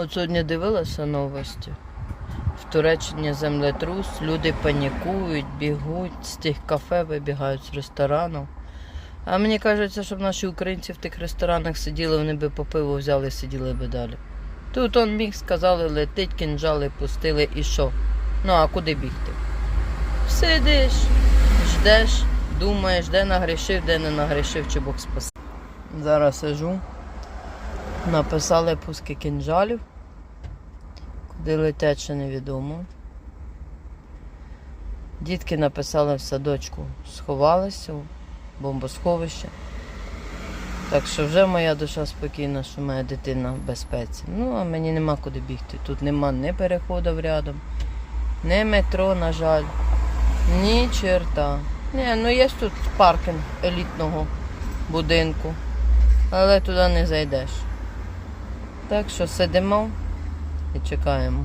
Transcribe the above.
От сьогодні дивилася новості. В Туреччині землетрус, люди панікують, бігуть, з тих кафе вибігають з ресторанів. А мені кажеться, щоб наші українці в тих ресторанах сиділи, вони би по пиву взяли, сиділи би далі. Тут он міг, сказали, летить, кінжали пустили і що? Ну а куди бігти? Сидиш, ждеш, думаєш, де нагрішив, де не нагрішив, чи Бог спасе. Зараз сижу. Написали пуски кінжалів. Куди летять, ще невідомо. Дітки написали в садочку, сховалися у бомбосховище. Так що вже моя душа спокійна, що моя дитина в безпеці. Ну, а мені нема куди бігти. Тут нема ні переходів рядом, ні метро, на жаль, ні черта. Ні, ну є тут паркінг елітного будинку, але туди не зайдеш. Так що сидимо і чекаємо.